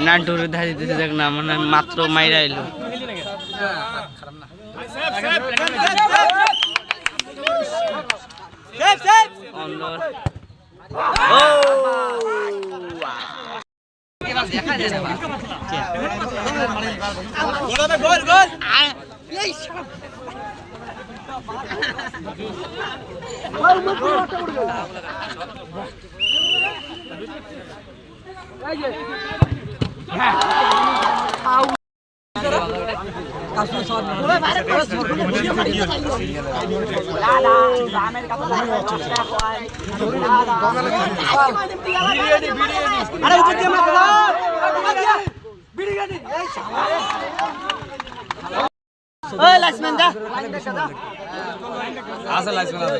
নান্টুর ধারি দিতে দেখ না মানে মাত্র মাইরা এলো মার দাদা বিরিয়ানি এই শালা ওই লাইসম্যান যা আছে লাইসেন্স আছে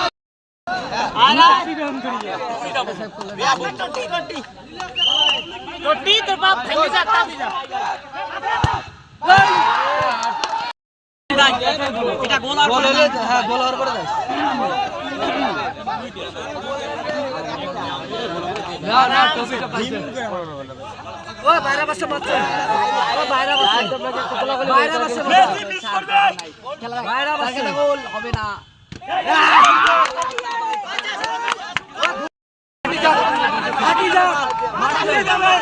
এটা গোল আর গোল হ্যাঁ গোল আর করে দাও না না টপিকটা পাইছে ও বাইরে বসে বাচ্চা ও বাইরে বসে বাইরে বসে। বাইরে বসে গোল হবে না। হাঁটি যা মাটি যাবে